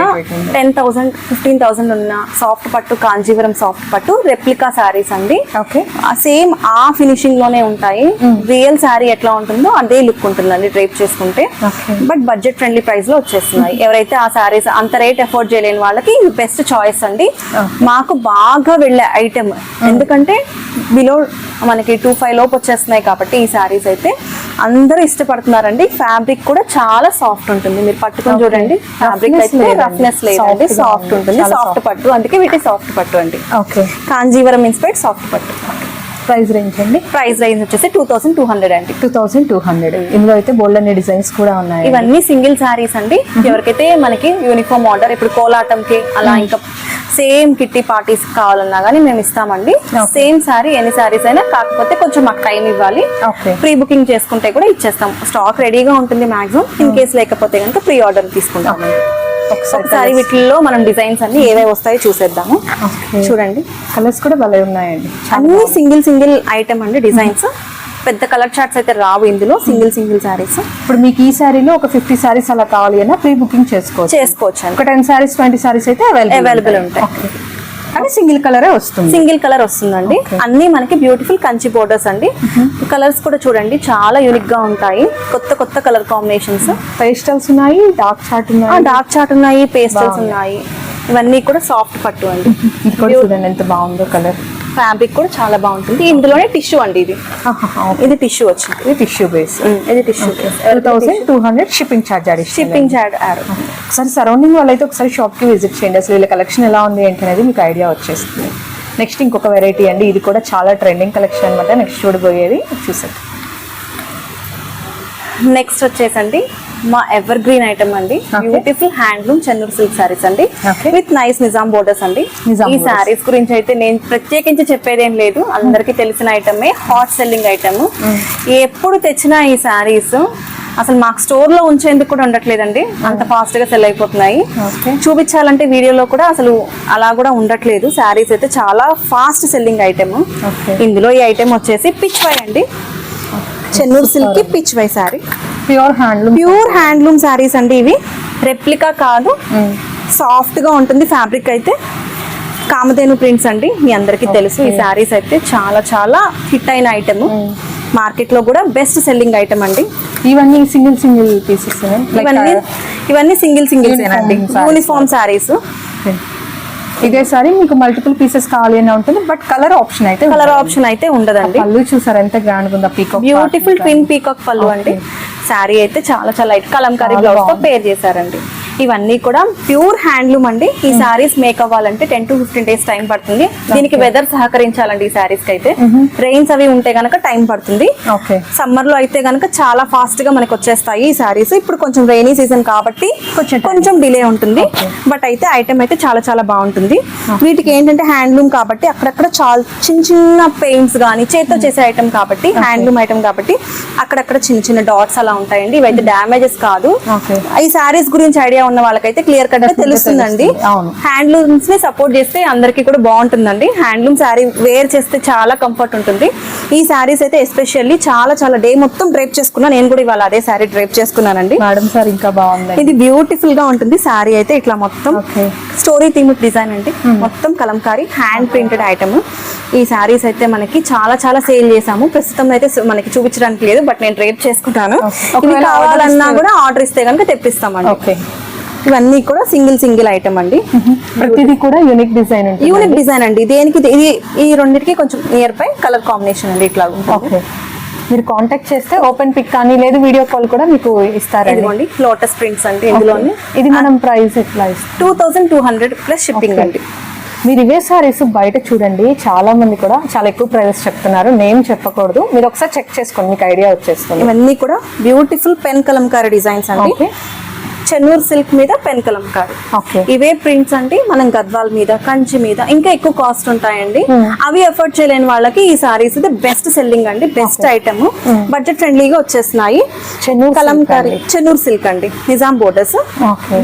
టెన్ థౌసండ్ ఫిఫ్టీన్ థౌసండ్ ఉన్న soft pattu Kanjeevaram soft pattu replica saris అండి. ఓకే. సేమ్ ఆ ఫినిషింగ్లోనే ఉంటాయి. రియల్ శారీ ఎట్లా ఉంటుందో అదే లుక్ ఉంటుందండి డ్రైప్ చేసుకుంటే. బట్ బడ్జెట్ ఫ్రెండ్లీ ప్రైస్లో వచ్చేస్తున్నాయి. ఎవరైతే ఆ శారీస్ అంత రేట్ ఎఫోర్డ్ చేయలేని వాళ్ళకి ఇది బెస్ట్ చాయిస్ అండి. మాకు బాగా వెళ్ళే ఐటెం. ఎందుకంటే బిలో మనకి టూ ఫైవ్ లోపు వచ్చేస్తున్నాయి కాబట్టి ఈ శారీస్ అయితే అందరూ ఇష్టపడుతున్నారండి. ఫ్యాబ్రిక్ కూడా చాలా సాఫ్ట్ ఉంటుంది. మీరు పట్టుకొని. చూడండి. ఫ్యాబ్రిక్ అయితే. రఫ్నెస్ లేదండి. సాఫ్ట్. ఉంటుంది. సాఫ్ట్. పట్టు. అందుకే వీటి సాఫ్ట్ పట్టు అండి. Okay Kanjeevaram inspired soft pattu. Price range అండి? ప్రైస్ రేంజ్ వచ్చేసి టూ థౌసండ్ టూ హండ్రెడ్ అండి. టూ థౌసండ్ టూ హండ్రెడ్ ఇందులో అయితే బోల్డ్ అనే డిజైన్స్ కూడా ఉన్నాయి ఇవన్నీ సింగిల్ శారీస్ అండి. ఎవరికైతే మనకి యూనిఫామ్ ఆర్డర్ ఇప్పుడు కోలాటంకి అలా ఇంకా సేమ్ కిట్టి పార్టీస్ కావాలన్నా కానీ మేము ఇస్తామండి. సేమ్ శారీ ఎన్ని శారీస్ అయినా కాకపోతే కొంచెం మాకు టైం ఇవ్వాలి. ఓకే. ప్రీ బుకింగ్ చేసుకుంటే కూడా ఇచ్చేస్తాం. స్టాక్ రెడీగా ఉంటుంది మాక్సిమం ఇన్ కేస్ లేకపోతే కనుక ప్రీ ఆర్డర్ తీసుకుంటాం. ఒకసారి వీటిల్లో మనం డిజైన్స్ అన్ని ఏవేవి వస్తాయో చూసేద్దాము. చూడండి. కలర్స్ కూడా భలే ఉన్నాయండి. అన్ని సింగిల్ సింగిల్ ఐటమ్ అండి డిజైన్స్ పెద్ద కలర్ చార్ట్స్ అయితే రావు ఇందులో సింగిల్ సింగిల్ శారీస్ ఇప్పుడు మీకు ఈ శారీలో ఒక ఫిఫ్టీ శారీస్ అలా కావాలి అన్నా ప్రీ బుకింగ్ చేసుకోవచ్చు చేసుకోవచ్చు ఒక టెన్ శారీస్ ట్వంటీ శారీస్ అయితే అవైలబుల్ ఉంటాయి. కానీ సింగిల్ కలరే వస్తుంది. సింగిల్ కలర్ వస్తుందండి. అన్ని మనకి బ్యూటిఫుల్ కంచి బోర్డర్స్ అండి. కలర్స్ కూడా చూడండి చాలా యూనిక్గా ఉంటాయి. కొత్త కొత్త కలర్ కాంబినేషన్స్ పేస్టల్స్ ఉన్నాయి డార్క్ చార్ట్ ఉన్నాయి. డార్క్ చాట్ ఉన్నాయి పేస్టల్స్. ఉన్నాయి. ఇవన్నీ కూడా సాఫ్ట్ పట్టు అండి. ఎంత బాగుందో కలర్ ఫ్యాబ్రిక్ కూడా చాలా బాగుంటుంది. ఇందులోనే టిష్యూ అండి ఇది. ఇది టిష్యూ వచ్చింది. ఇది టిష్యూ బేస్. ఇది tissue thousand two hundred shipping charge additional shipping charge add ఒకసారి సరౌండింగ్ వాళ్ళైతే ఒకసారి షాప్కి విజిట్ చేయండి. అసలు వీళ్ళ కలెక్షన్ ఎలా ఉంది ఏంటి అనేది మీకు ఐడియా వచ్చేస్తుంది. నెక్స్ట్ ఇంకొక వెరైటీ అండి. ఇది కూడా చాలా ట్రెండింగ్ కలెక్షన్ అనమాట నెక్స్ట్ చూడబోయేది చూసారు నెక్స్ట్ వచ్చేసండి. మా ఎవర్ గ్రీన్ ఐటమ్ అండి. Beautiful handloom Chennur silk saris అండి. విత్ నైస్ నిజాం బోర్డర్స్ అండి. ఈ. సారీస్ గురించి అయితే నేను ప్రత్యేకించి చెప్పేదేం లేదు. అందరికీ తెలిసిన ఐటమే హాట్ సెల్లింగ్ ఐటమ్ ఎప్పుడు తెచ్చినా ఈ సారీస్ అసలు మాకు స్టోర్లో ఉంచేందుకు కూడా ఉండట్లేదండి. అంత ఫాస్ట్గా సెల్ అయిపోతున్నాయి. చూపించాలంటే వీడియోలో కూడా అసలు అలా కూడా ఉండట్లేదు. శారీస్ అయితే చాలా ఫాస్ట్ సెల్లింగ్ ఐటమ్. ఇందులో ఈ ఐటమ్ వచ్చేసి పిచ్ వై అండి. Chennur సిల్క్కి Pichwai sari pure handloom pure handloom saris అండి ఇవి. రెప్లికా కాదు. సాఫ్ట్గా ఉంటుంది ఫ్యాబ్రిక్ అయితే. కామధేను ప్రింట్స్ అండి. మీ అందరికీ తెలుసు ఈ శారీస్ అయితే చాలా చాలా హిట్ అయిన ఐటమ్. మార్కెట్లో కూడా బెస్ట్ సెల్లింగ్ ఐటమ్ అండి. ఇవన్నీ సింగిల్ సింగిల్ పీసెస్ ఇవన్నీ ఇవన్నీ సింగిల్ సింగిల్ అండి. యూనిఫామ్ శారీస్ ఇదే సారీ మీకు మల్టిపుల్ పీసెస్ కావాలి అని ఉంటుంది బట్ కలర్ ఆప్షన్ అయితే కలర్ ఆప్షన్ అయితే ఉండదండి. పళ్ళు చూసారు ఎంత గ్రాండ్ ఉందా పీకో బ్యూటిఫుల్ ట్విన్ పీకాక్ పళ్ళు అండి. శారీ అయితే చాలా చాలా లైట్ కలంకారీ బ్లౌజ్తో. పేర్ చేశారండి. ఇవన్నీ కూడా ప్యూర్ హ్యాండ్లూమ్ అండి. ఈ శారీస్ మేక్ అవ్వాలంటే ten to fifteen days time పడుతుంది. దీనికి వెదర్ సహకరించాలండి ఈ శారీస్కి అయితే. రెయిన్స్ అవి ఉంటే గనక టైం పడుతుంది. సమ్మర్లో అయితే గనక చాలా ఫాస్ట్గా మనకి వచ్చేస్తాయి ఈ శారీస్. ఇప్పుడు కొంచెం రైనీ సీజన్ కాబట్టి కొంచెం డిలే ఉంటుంది. బట్ అయితే ఐటమ్ అయితే చాలా చాలా బాగుంటుంది. వీటికి ఏంటంటే హ్యాండ్లూమ్ కాబట్టి అక్కడక్కడ చాలా చిన్న చిన్న పెయింట్స్ కానీ చేతితో చేసే ఐటమ్ కాబట్టి హ్యాండ్లూమ్ ఐటమ్ కాబట్టి అక్కడక్కడ చిన్న చిన్న డాట్స్ అలా ఉంటాయండి. ఇవైతే డ్యామేజెస్ కాదు. ఈ శారీస్ గురించి ఐడియా ఉన్న వాళ్ళకైతే క్లియర్ కట్ తెలుస్తుందండి. హ్యాండ్లూమ్స్ని సపోర్ట్ చేస్తే అందరికీ కూడా బాగుంటుందండి. హ్యాండ్లూమ్ శారీ వేర్ చేస్తే చాలా కంఫర్ట్ ఉంటుంది. ఈ శారీస్ అయితే ఎస్పెషల్లీ చాలా చాలా డే మొత్తం డ్రైప్ చేసుకున్నా నేను కూడా ఇవాళ అదే శారీ డ్రైప్ చేసుకున్నానండి. మేడం సార్ ఇంకా బాగుంది ఇది బ్యూటిఫుల్గా ఉంటుంది శారీ అయితే ఇట్లా మొత్తం. స్టోరీ థీమ్ డిజైన్ అండి. మొత్తం కలంకారీ హ్యాండ్ ప్రింటెడ్ ఐటమ్ ఈ శారీస్ అయితే మనకి చాలా చాలా సేల్ చేసాము ప్రస్తుతం అయితే మనకి చూపించడానికి లేదు బట్ నేను డ్రైప్ చేసుకుంటాను. కావాలన్నా కూడా ఆర్డర్ ఇస్తే కనుక తెప్పిస్తామండి. ఓకే ఇవన్నీ కూడా సింగిల్ సింగిల్ ఐటమ్ అండి. ప్రతిదీ కూడా యూనిక్ డిజైన్ యూనిక్ డిజైన్ అండి. దేనికి ఇది- ఈ రెండింటికి కొంచెం నియర్ బై కలర్ కాంబినేషన్ అండి ఇట్లా ఓకే. మీరు కాంటాక్ట్ చేస్తే ఓపెన్ పిక్ కానీ లేదు వీడియో కాల్ కూడా మీకు ఇస్తారండి లోటస్ ప్రింట్స్ అండి ఇందులోని. ఇది మనం ప్రైస్ ఇస్తాం. Two thousand two hundred plus shipping. అండి. మీరు ఇవే సారీస్ బయట చూడండి చాలా మంది కూడా చాలా ఎక్కువ ప్రైజెస్ చెప్తున్నారు. నేమ్ చెప్పకూడదు. మీరు ఒకసారి చెక్ చేసుకోండి మీకు ఐడియా వచ్చేస్తుంది. ఇవన్నీ కూడా బ్యూటిఫుల్ పెన్ కలంకారీ డిజైన్స్ అండి. చెన్నూరు సిల్క్ మీద పెన్ కలంకారీ ఓకే. ఇవే ప్రింట్స్ అంటే మనం గద్వాల్ మీద కంచి మీద ఇంకా ఎక్కువ కాస్ట్ ఉంటాయండి. అవి ఎఫర్ట్ చేయలేని వాళ్ళకి ఈ సారీస్ ఇది బెస్ట్ సెల్లింగ్ అండి బెస్ట్ ఐటమ్ బడ్జెట్ ఫ్రెండ్లీగా వచ్చేస్తున్నాయి. చెన్నూరు కలంకారీ చెన్నూరు సిల్క్ అండి నిజాం బోర్డర్స్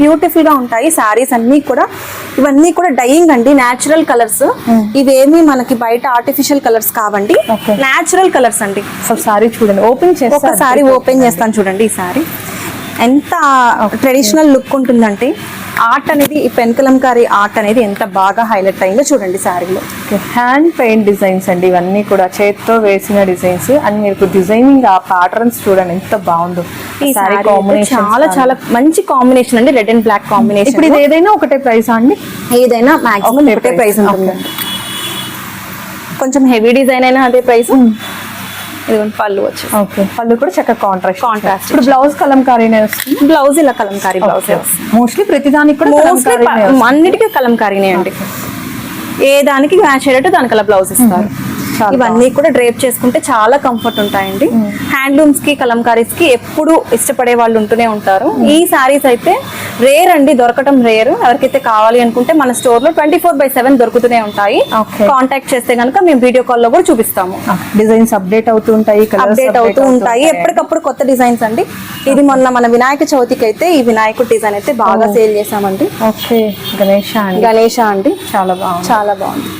బ్యూటిఫుల్గా ఉంటాయి సారీస్ అన్ని కూడా. ఇవన్నీ కూడా డైయింగ్ అండి నేచురల్ కలర్స్ ఇవేమి మనకి బయట ఆర్టిఫిషియల్ కలర్స్ కావండి. నేచురల్ కలర్స్ అండి. సారీ చూడండి ఓపెన్ చేస్తే ఒకసారి ఓపెన్ చేస్తాను చూడండి ఈ సారీ ఎంత ట్రెడిషనల్ లుక్ ఉంటుందంటే ఆర్ట్ అనేది ఈ పెన్ కలంకారీ ఆర్ట్ అనేది ఎంత బాగా హైలైట్ అయిందో చూడండి శారీలో హ్యాండ్ పెయింట్ డిజైన్స్ అండి ఇవన్నీ కూడా చేత్తో వేసిన డిజైన్స్ అండ్ మీకు డిజైనింగ్ ఆ ప్యాటర్న్స్ చూడండి ఎంత బాగుందో. ఈ సారీ కాంబినేషన్ చాలా చాలా మంచి కాంబినేషన్ అండి రెడ్ అండ్ బ్లాక్ కాంబినేషన్ ఇప్పుడు ఇది ఏదైనా ఒకటే ప్రైస్ అండి? ఏదైనా మాక్సిమం ఒకటే. ప్రైస్ ఉంటుంది కొంచెం హెవీ డిజైన్ అయినా అదే ప్రైస్ ఇది పళ్ళు వచ్చి. ఓకే. పళ్ళు కూడా చక్కగా కాంట్రాస్ట్ Contrast. ఇప్పుడు బ్లౌజ్ కలంకారీనే వస్తుంది? బ్లౌజ్ ఇలా కలంకారీ బ్లౌజ్ మోస్ట్లీ ప్రతిదానికి కూడా మోస్ట్లీ. అన్నిటికీ కలంకారీనే అండి. ఏ దానికి మ్యాచ్ అయ్యేటట్టు దానికి అలా బ్లౌజ్ ఇస్తారు. ఇవన్నీ కూడా డ్రేప్ చేసుకుంటే చాలా కంఫర్ట్ ఉంటాయండి. హ్యాండ్లూమ్స్కి కలంకారీస్కి ఎప్పుడు ఇష్టపడే వాళ్ళు ఉంటూనే ఉంటారు. ఈ సారీస్ అయితే రేర్ అండి దొరకటం రేర్ ఎవరికైతే కావాలి అనుకుంటే మన స్టోర్లో ట్వంటీ ఫోర్ బై సెవెన్ దొరుకుతూనే ఉంటాయి. కాంటాక్ట్ చేస్తే కనుక మేము వీడియో కాల్లో కూడా చూపిస్తాము. డిజైన్స్ అప్డేట్ అవుతూ ఉంటాయి అప్డేట్ అవుతూ ఉంటాయి. ఎప్పటికప్పుడు కొత్త డిజైన్స్ అండి. ఇది మొన్న మన వినాయక చవితికి అయితే ఈ వినాయకుడు డిజైన్ అయితే బాగా సేల్ చేసామండి ఓకే. గణేష అండి. గణేష అండి. చాలా బాగుంది. చాలా బాగుంది.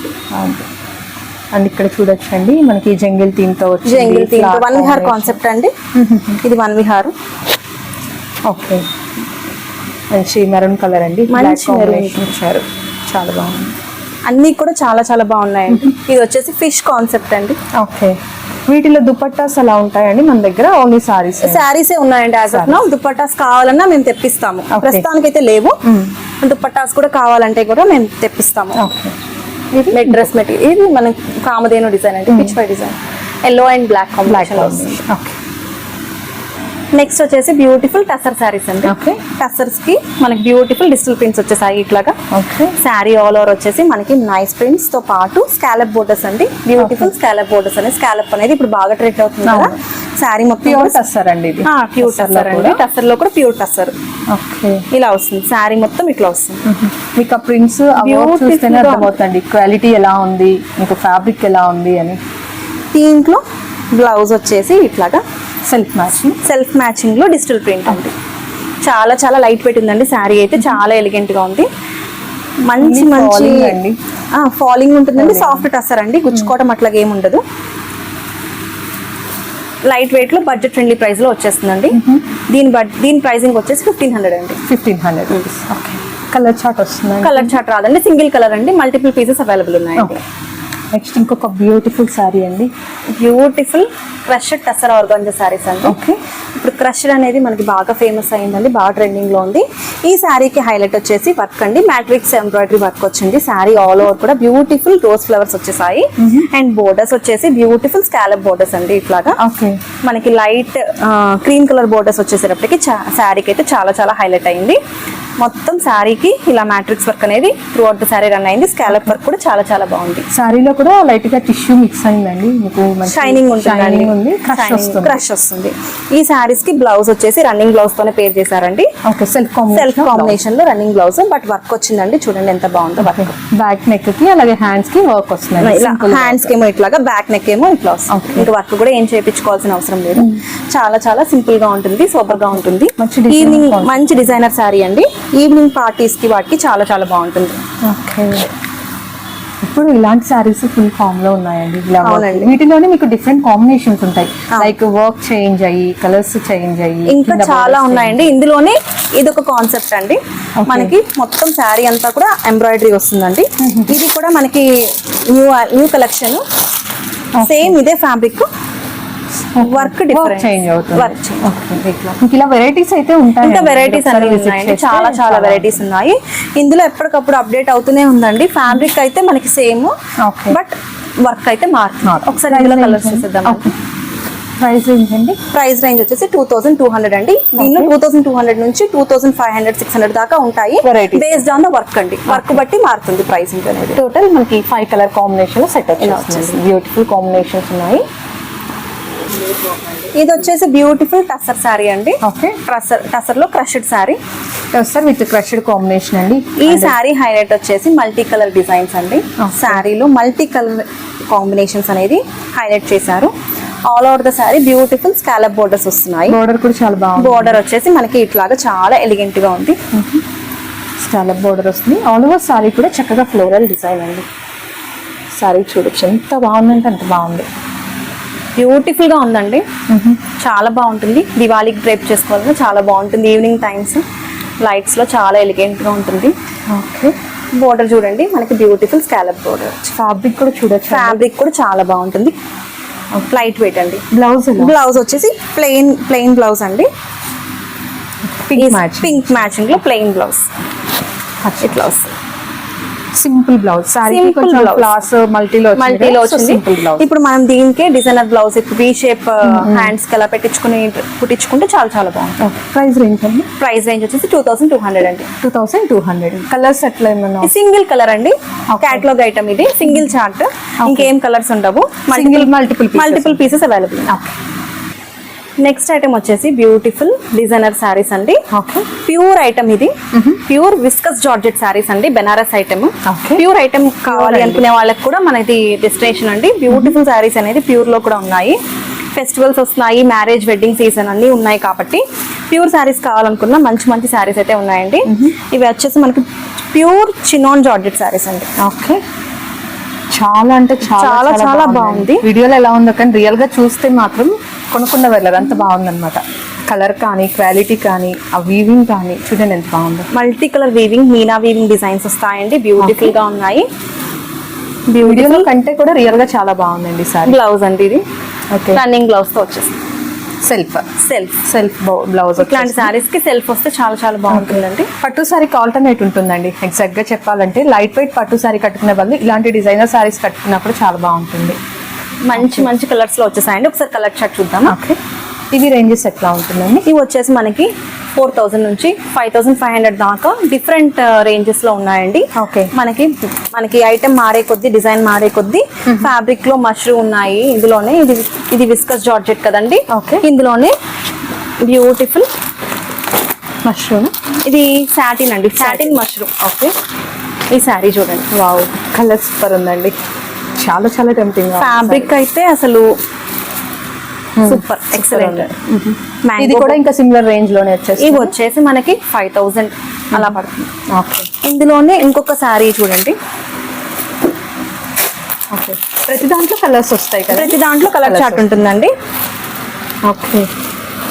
అండ్ ఇక్కడ చూడొచ్చండి మనకి jungle థీమ్తో jungle theme Van Vihar. Concept అండి. ఇది వన్ విహార్. ఓకే. మంచి మెరూన్ కలర్ అండి. మంచి. మెరూన్ ఇచ్చారు. చాలా బాగుంది. అన్ని కూడా చాలా చాలా బాగున్నాయండి. ఇది వచ్చేసి ఫిష్ కాన్సెప్ట్ అండి. ఓకే. వీటిలో దుపట్టాస్ అలా ఉంటాయండి? మన దగ్గర ఓన్లీ సారీస్ శారీసే ఉన్నాయండి యాజ్ ఆఫ్ నౌ దుపట్టాస్ కావాలన్నా మేము తెప్పిస్తాము. Okay. ప్రస్తుతానికైతే లేవు. దుపట్టాస్ కూడా కావాలంటే కూడా మేము తెప్పిస్తాము. ఓకే. మెట్ డ్రెస్ మెటీరియల్ ఇది మన కామధేను డిజైన్ అండి Pichwai design yellow and black black combination వస్తుంది ఓకే నెక్స్ట్ వచ్చేసి బ్యూటిఫుల్ టసర్ శారీస్ అండి. Okay. టసర్స్కి మనకి బ్యూటిఫుల్ డిజిటల్ ప్రింట్స్ వచ్చేసాయి ఇట్లాగా. ఓకే శారీ ఆల్ ఓవర్ వచ్చేసి మనకి నైస్ ప్రింట్స్తో పాటు స్కాలప్ బోర్డర్స్ అండి. బ్యూటిఫుల్ స్కాలప్ బోర్డర్స్ అనేది స్కాలప్ అనేది ఇప్పుడు బాగా ట్రెండ్ అవుతుంది కదా. శారీ మొత్తం ప్యూర్ టస్సర్ అండి ప్యూర్ టసర్ అండి. టసర్లో కూడా ప్యూర్ టసర్ ఓకే ఇలా వస్తుంది. శారీ మొత్తం ఇట్లా వస్తుంది. మీకు ఆ ప్రింట్స్ చూస్తేనే అర్థమవుతుంది క్వాలిటీ ఎలా ఉంది? మీకు ఫ్యాబ్రిక్ ఎలా ఉంది అని. దీంట్లో బ్లౌజ్ వచ్చేసి ఇట్లాగా సెల్ఫ్ మ్యాచ్ సెల్ఫ్ మ్యాచింగ్లో డిజిటల్ ప్రింట్ అండి. చాలా చాలా లైట్ వెయిట్ ఉందండి శారీ అయితే చాలా ఎలిగెంట్గా ఉంది. మంచి మంచి. ఫాలింగ్ ఉంటుందండి. సాఫ్ట్ టస్సర్ అండి. గుచ్చుకోవడం అట్లాగా ఏమి ఉండదు. లైట్ వెయిట్లో బడ్జెట్ ఫ్రెండ్లీ ప్రైస్లో వచ్చేస్తుందండి. దీని బడ్ దీని ప్రైసింగ్ వచ్చేసి ఫిఫ్టీన్ హండ్రెడ్ అండి. Fifteen hundred okay colour chart వస్తుందండి. కలర్ చార్ట్ రాదండి. సింగిల్ కలర్ అండి. మల్టిపుల్ పీసెస్ అవైలబుల్ ఉన్నాయండి. నెక్స్ట్ ఇంకొక బ్యూటిఫుల్ సారీ అండి. Beautiful crushed tussar organza saris అండి. ఓకే. ఇప్పుడు క్రష్డ్ అనేది మనకి బాగా ఫేమస్ అయిందండి బాగా ట్రెండింగ్లో ఉంది. ఈ శారీకి హైలైట్ వచ్చేసి వర్క్ అండి. మ్యాట్రిక్స్ ఎంబ్రాయిడరీ వర్క్ వచ్చింది. శారీ ఆల్ ఓవర్ కూడా బ్యూటిఫుల్ రోజ్ ఫ్లవర్స్ వచ్చేసాయి. అండ్ బోర్డర్స్ వచ్చేసి బ్యూటిఫుల్ స్కాలప్ బోర్డర్స్ అండి ఇట్లాగా. ఓకే. మనకి లైట్ క్రీమ్ కలర్ బోర్డర్స్ వచ్చేసేటప్పటికి శారీకి అయితే చాలా చాలా హైలైట్ అయింది. మొత్తం శారీకి ఇలా మ్యాట్రిక్స్ వర్క్ అనేది throughout the sari run అయింది. స్కాలప్ వర్క్ కూడా చాలా చాలా బాగుంది. సారీలో కూడా లైట్గా టిష్యూ మిక్స్ అయిందండి. మీకు షైనింగ్ ఉంటుంది క్రష్ వస్తుంది. ఈ శారీస్కి బ్లౌజ్ వచ్చేసి రన్నింగ్ బ్లౌజ్ తోనే పేర్ చేశారండి. ఓకే సెల్ఫ్ సెల్ఫ్ కాంబినేషన్లో రన్నింగ్ బ్లౌజ్ బట్ వర్క్ వచ్చిందండి. చూడండి ఎంత బాగుందో వర్క్ బ్యాక్ నెక్కి అలాగే హ్యాండ్స్కి వర్క్ వస్తుంది హ్యాండ్స్కి ఏమో ఇట్లాగా బ్యాక్ నెక్ ఏమో ఇట్లా వస్తుంది. ఇంకా వర్క్ కూడా ఏం చేయించుకోవాల్సిన అవసరం లేదు. చాలా చాలా సింపుల్గా ఉంటుంది సూపర్గా ఉంటుంది. ఈవినింగ్. మంచి డిజైనర్ శారీ అండి. ఈవినింగ్ పార్టీస్కి వాటికి చాలా చాలా బాగుంటుంది. ఓకే. ఇప్పుడు ఇలాంటి సారీస్ ఫుల్ ఫామ్లో ఉన్నాయండి ఇలా. వీటిలోనే మీకు డిఫరెంట్ కాంబినేషన్స్ ఉంటాయి. లైక్ వర్క్ చేంజ్ అయ్యి కలర్స్ చేంజ్ అయ్యి ఇంకా చాలా ఉన్నాయండి. ఇందులోనే ఇది ఒక కాన్సెప్ట్ అండి. మనకి మొత్తం శారీ అంతా కూడా ఎంబ్రాయిడరీ వస్తుందండి. ఇది కూడా మనకి న్యూ న్యూ కలెక్షన్ సేమ్ ఇదే ఫ్యాబ్రిక్ వర్క్ డిఫరెంట్ చేంజ్ అవుతుంది. వర్క్ చేంజ్ ఇలా వెరైటీస్ అయితే ఉంటాయి ఇంకా వెరైటీస్ అనేవి ఉన్నాయండి. చాలా చాలా వెరైటీస్ ఉన్నాయి. ఇందులో ఎప్పటికప్పుడు అప్డేట్ అవుతూనే ఉందండి. ఫ్యాబ్రిక్ అయితే మనకి సేమ్. బట్ వర్క్ అయితే మారుతుంది. ఒకసారి ఇందులో కలర్స్ చూసేద్దాం. ప్రైస్ ఏంటండి ప్రైస్ రేంజ్ వచ్చేసి టూ థౌసండ్ టూ హండ్రెడ్ అండి. దీనిలో టూ థౌసండ్ టూ హండ్రెడ్ నుంచి two thousand five hundred six hundred దాకా ఉంటాయి. బేస్డ్ ఆన్ ద వర్క్ అండి. వర్క్ బట్టి మారుతుంది ప్రైసింగ్ అనేది. టోటల్ మనకి ఫైవ్ కలర్ కాంబినేషన్ సెట్ వచ్చేస్తుంది. బ్యూటిఫుల్ కాంబినేషన్స్ ఉన్నాయి. ఇది వచ్చేసి బ్యూటిఫుల్ టసర్ శారీ అండి. Okay. Tussar టసర్లో crushed sari sir with crushed combination అండి. ఈ శారీ హైలైట్ వచ్చేసి మల్టీ కలర్ డిజైన్స్ అండి. శారీలో మల్టీ కలర్ కాంబినేషన్స్ అనేది హైలైట్ చేశారు. All over the sari beautiful scallop borders వస్తున్నాయి. బోర్డర్ కూడా చాలా బాగుంది. బోర్డర్ వచ్చేసి మనకి ఇట్లాగా చాలా ఎలిగెంట్గా ఉంది. చాలా బోర్డర్ వస్తుంది. ఆల్ ఓవర్ సారీ కూడా చక్కగా ఫ్లోరల్ డిజైన్ అండి. సారీ చూడొచ్చు. ఎంత బాగుందంటే అంత బాగుంది. బ్యూటిఫుల్గా ఉందండి. చాలా బాగుంటుంది. దివాళీకి డ్రైప్ చేసుకోవాలన్నా చాలా బాగుంటుంది. ఈవినింగ్ టైమ్స్ లైట్స్లో చాలా ఎలిగెంట్గా ఉంటుంది. ఓకే బోర్డర్ చూడండి. మనకి బ్యూటిఫుల్ స్కాలప్ బోర్డర్ ఫ్యాబ్రిక్ కూడా చూడొచ్చు ఫ్యాబ్రిక్ కూడా చాలా బాగుంటుంది. లైట్ వెయిట్ అండి. బ్లౌజ్ బ్లౌజ్ వచ్చేసి ప్లెయిన్ ప్లెయిన్ బ్లౌజ్ అండి. పింక్ మ్యాచింగ్లో ప్లెయిన్ బ్లౌజ్ ఇట్లా వస్తుంది సింపుల్ బ్లౌజ్. సారీ కొంచెం మల్టీలో మల్టీలో సింపుల్ బ్లౌజ్ ఇప్పుడు మనం దీనికే డిజైనర్ బ్లౌజ్ వీ షేప్ హ్యాండ్స్కి అలా పెట్టించుకుని కుట్టించుకుంటే చాలా చాలా బాగుంటుంది. ప్రైస్ రేంజ్ అండి? ప్రైస్ రేంజ్ వచ్చేసి టూ థౌసండ్ టూ హండ్రెడ్ అండి. Two thousand two hundred colours ఎట్లా ఏమన్నా? సింగిల్ కలర్ అండి. క్యాటలాగ్ ఐటమ్ ఇది. Single chart. ఇంకేం కలర్స్ ఉండవు. Pieces. Multiple pieces available next item వచ్చేసి బ్యూటిఫుల్ డిజైనర్ శారీస్ అండి. ప్యూర్ ఐటమ్ ఇది. ప్యూర్ విస్కస్ జార్జెట్ శారీస్ అండి బెనారస్ ఐటమ్. ప్యూర్ ఐటమ్ కావాలి. అనుకునే వాళ్ళకి కూడా మనది డెస్టినేషన్ అండి. బ్యూటిఫుల్ శారీస్ అనేది ప్యూర్లో కూడా ఉన్నాయి. ఫెస్టివల్స్ వస్తున్నాయి మ్యారేజ్ వెడ్డింగ్ సీజన్ అన్ని ఉన్నాయి కాబట్టి ప్యూర్ శారీస్ కావాలనుకున్న మంచి మంచి శారీస్ అయితే ఉన్నాయండి. ఇవి వచ్చేసి మనకి ప్యూర్ చినాన్ జార్జెట్ శారీస్ అండి. ఓకే చాలా అంటే చాలా చాలా, చాలా బాగుంది. వీడియోలో ఎలా ఉందో కానీ రియల్గా చూస్తే మాత్రం కొనుక్కున్న వెళ్ళరు అంత బాగుంది అనమాట కలర్ కానీ క్వాలిటీ కానీ ఆ వీవింగ్ కానీ చూడండి ఎంత బాగుందో. Multi colour weaving meena weaving designs వస్తాయండి. బ్యూటిఫుల్గా ఉన్నాయి. వీడియోలో కంటే కూడా రియల్గా చాలా బాగుందండి సారీ బ్లౌజ్ అండి ఇది. ఓకే రన్నింగ్ బ్లౌజ్తో వచ్చేస్తుంది. సెల్ఫ్ సెల్ఫ్ సెల్ఫ్ బ్లౌజ్ ఇట్లాంటి శారీస్కి సెల్ఫ్ వస్తే చాలా చాలా బాగుంటుందండి. పట్టు సారీకి ఆల్టర్నేట్ ఉంటుందండి. ఎగ్జాక్ట్గా చెప్పాలంటే లైట్ వెయిట్ పట్టు సారీ కట్టుకునే బదులు ఇలాంటి డిజైనర్ సారీస్ కట్టుకున్నప్పుడు చాలా బాగుంటుంది. మంచి మంచి కలర్స్లో వచ్చేసాయండి. ఒకసారి కలర్ చార్ట్ చూద్దాం ఓకే. ఇవి రేంజెస్ ఎట్లా ఉంటుందండి? ఇవి వచ్చేసి మనకి ఫోర్ థౌసండ్ నుంచి ఫైవ్ థౌసండ్ ఫైవ్ హండ్రెడ్ దాకా డిఫరెంట్ రేంజెస్లో ఉన్నాయండి. Okay. మనకి మనకి ఐటమ్ మారే కొద్దీ డిజైన్ మారే కొద్దీ ఫ్యాబ్రిక్లో మష్రూమ్ ఉన్నాయి. ఇందులోనే ఇది ఇది విస్కస్ జార్జెట్ కదండి. Okay. ఇందులోనే బ్యూటిఫుల్ మష్రూమ్ ఇది సాటిన్ అండి. Satin mushroom okay. ఈ శారీ చూడండి. వావ్ కలర్ సూపర్ ఉందండి. చాలా చాలా టెంప్టింగ్ ఫ్యాబ్రిక్ అయితే అసలు సూపర్ ఎక్సలెంట్ ఇది కూడా ఇంకా సిమిలర్ రేంజ్లోనే వచ్చేసి ఇవి వచ్చేసి మనకి ఫైవ్ థౌసండ్ అలా పడుతుంది. ఓకే. ఇందులోనే ఇంకొక శారీ చూడండి. ఓకే. ప్రతి దాంట్లో కలర్స్ వస్తాయి ప్రతి దాంట్లో కలర్ చార్ట్ ఉంటుందండి. ఓకే.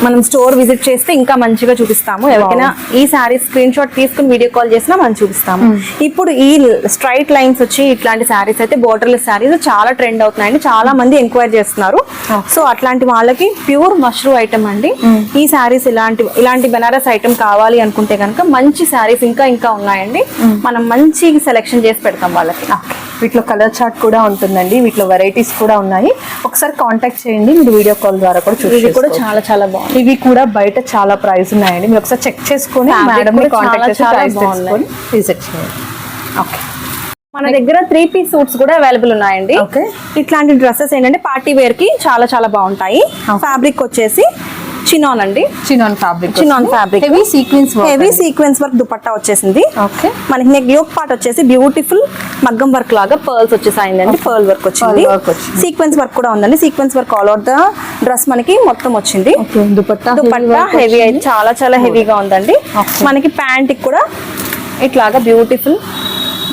మనం స్టోర్ విజిట్ చేస్తే ఇంకా మంచిగా చూపిస్తాము. ఎవరికైనా ఈ శారీ స్క్రీన్ షాట్ తీసుకుని వీడియో కాల్ చేసినా మనం చూపిస్తాము. ఇప్పుడు ఈ స్ట్రైట్ లైన్స్ వచ్చి ఇట్లాంటి శారీస్ అయితే బోర్డర్లెస్ శారీస్ చాలా ట్రెండ్ అవుతున్నాయండి. చాలా మంది ఎంక్వైరీ చేస్తున్నారు. సో అట్లాంటి వాళ్ళకి ప్యూర్ మష్రూ ఐటమ్ అండి. ఈ శారీస్ ఇలాంటి ఇలాంటి బెనారస్ ఐటమ్ కావాలి అనుకుంటే కనుక మంచి శారీస్ ఇంకా ఇంకా ఉన్నాయండి. మనం మంచి సెలెక్షన్ చేసి పెడతాం వాళ్ళకి. వీటిలో కలర్ చార్ట్ కూడా ఉంటుందండి. వీటిలో వెరైటీస్ కూడా ఉన్నాయి. ఒకసారి కాంటాక్ట్ చేయండి. మీరు వీడియో కాల్ ద్వారా కూడా చూసి కూడా చాలా చాలా బాగుంది. ఇవి కూడా బయట చాలా ప్రైస్ ఉన్నాయండి. మీరు ఒకసారి చెక్ చేసుకొని మేడం కాంటాక్ట్ చేసి ప్రైస్. తెలుసుకొని చేయండి. ఓకే మన దగ్గర త్రీ పీస్ సూట్స్ కూడా అవైలబుల్ ఉన్నాయండి. ఇట్లాంటి డ్రెస్సెస్ ఏంటంటే పార్టీ వేర్కి చాలా చాలా బాగుంటాయి. ఫ్యాబ్రిక్ వచ్చేసి చినాన్ అండి. Chinon fabric chinon fabric heavy sequence heavy sequence work dupatta వచ్చేసింది. ఓకే మనకి నెక్ యోక్ పార్ట్ వచ్చేసి బ్యూటిఫుల్ మగ్గం వర్క్ లాగా పర్ల్స్ వచ్చేసాయిందండి పర్ల్ వర్క్ వచ్చింది. సీక్వెన్స్ వర్క్ కూడా ఉందండి. Sequence work all over the dress మనకి మొత్తం వచ్చింది. దుపట్టా దుపట్టా హెవీ అయితే చాలా చాలా హెవీగా ఉందండి. మనకి ప్యాంట్ కూడా ఇట్లాగా బ్యూటిఫుల్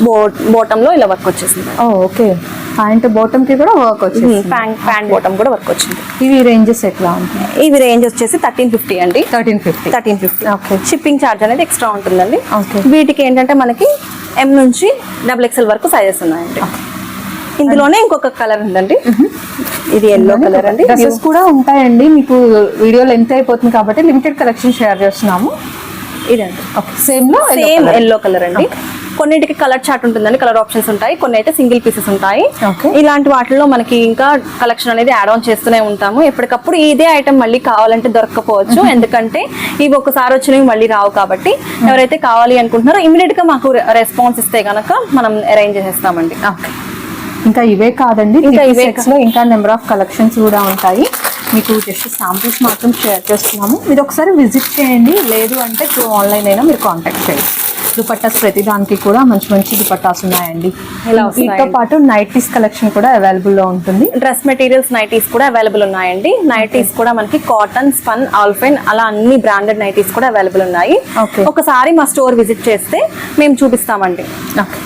బో బాటమ్లో ఇలా వర్క్ వచ్చేసింది. ఓకే ప్యాంట్ బాటమ్కి కూడా వర్క్ వచ్చింది ప్యాంట్ ప్యాంట్ బాటమ్ కూడా వర్క్ వచ్చింది. ఇవి రేంజెస్ ఎట్లా ఉంటుంది ఇవి రేంజ్ వచ్చేసి థర్టీన్ ఫిఫ్టీ అండి. Thirteen fifty thirteen fifty Okay. Shipping charge అనేది ఎక్స్ట్రా ఉంటుందండి. Okay. వీటికి ఏంటంటే మనకి ఎం నుంచి డబుల్ ఎక్స్ఎల్ వరకు సైజెస్ ఉన్నాయండి. ఇందులోనే ఇంకొక కలర్ ఉందండి. ఇది ఎల్లో కలర్ అండి. డ్రెస్సెస్ కూడా ఉంటాయండి. మీకు వీడియో లెంత్ అయిపోతుంది కాబట్టి లిమిటెడ్ కలెక్షన్ షేర్ చేస్తున్నాము. ఇదండి. ఓకే సేమ్ ఎల్లో కలర్ అండి. కొన్నిటికి కలర్ చార్ట్ ఉంటుందండి కలర్ ఆప్షన్స్ ఉంటాయి కొన్ని అయితే సింగిల్ పీసెస్ ఉంటాయి. ఇలాంటి వాటిల్లో మనకి ఇంకా కలెక్షన్ అనేది యాడ్ ఆన్ చేస్తూనే ఉంటాము. ఎప్పటికప్పుడు ఇదే ఐటమ్ మళ్ళీ కావాలంటే దొరకకపోవచ్చు ఎందుకంటే ఇవి ఒకసారి వచ్చినవి మళ్ళీ రావు కాబట్టి ఎవరైతే కావాలి అనుకుంటున్నారో ఇమీడియట్గా మాకు రెస్పాన్స్ ఇస్తే గనక మనం అరేంజ్ చేసేస్తామండి. ఇంకా ఇవే కాదండి ఇంకా ఇవే ఇంకా నెంబర్ ఆఫ్ కలెక్షన్స్ కూడా ఉంటాయి. మీకు జస్ట్ శాంపుల్స్ మాత్రం షేర్ చేస్తున్నాము. మీరు ఒకసారి విజిట్ చేయండి. లేదు అంటే త్రూ ఆన్లైన్ అయినా మీరు కాంటాక్ట్ చేయండి. దుపట్టాస్ ప్రతి దానికి కూడా మంచి మంచి దుపట్టాస్ ఉన్నాయండి. ఇలా వీటితో. పాటు నైటీస్ కలెక్షన్ కూడా అవైలబుల్లో ఉంటుంది. డ్రెస్ మెటీరియల్స్ నైటీస్ కూడా అవైలబుల్ ఉన్నాయండి. నైటీస్ కూడా మనకి కాటన్ స్పన్ ఆల్ఫైన్ అలా అన్ని బ్రాండెడ్ నైటీస్ కూడా అవైలబుల్ ఉన్నాయి. ఒకసారి మా స్టోర్ విజిట్ చేస్తే మేము చూపిస్తామండి. ఓకే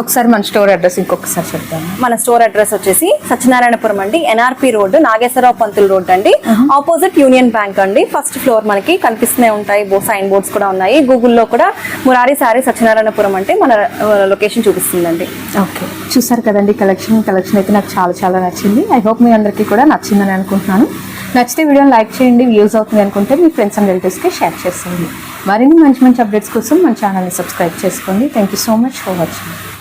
ఒకసారి మన స్టోర్ అడ్రస్ ఇంకొకసారి చెప్తాను. మన స్టోర్ అడ్రస్ వచ్చేసి సత్యనారాయణపురం అండి. NRP road Nageswararao Pantulu road అండి. ఆపోజిట్ యూనియన్ బ్యాంక్ అండి. ఫస్ట్ ఫ్లోర్ మనకి కనిపిస్తూనే ఉంటాయి. సైన్ బోర్డ్స్ కూడా ఉన్నాయి. గూగుల్లో కూడా మురారి సారీ సత్యనారాయణపురం అంటే మన లొకేషన్ చూపిస్తుందండి. ఓకే చూసారు కదండి కలెక్షన్ కలెక్షన్ అయితే నాకు చాలా చాలా నచ్చింది. ఐ హోప్ మీ అందరికీ కూడా నచ్చిందని అనుకుంటున్నాను. నచ్చితే వీడియోని లైక్ చేయండి వ్యూస్ అవుతుంది అనుకుంటే మీ ఫ్రెండ్స్ అండ్ రిలేటివ్స్కి షేర్ చేసేయండి. మరిన్ని మంచి మంచి అప్డేట్స్ కోసం మన ఛానల్ని సబ్స్క్రైబ్ చేసుకోండి. Thank you so much for watching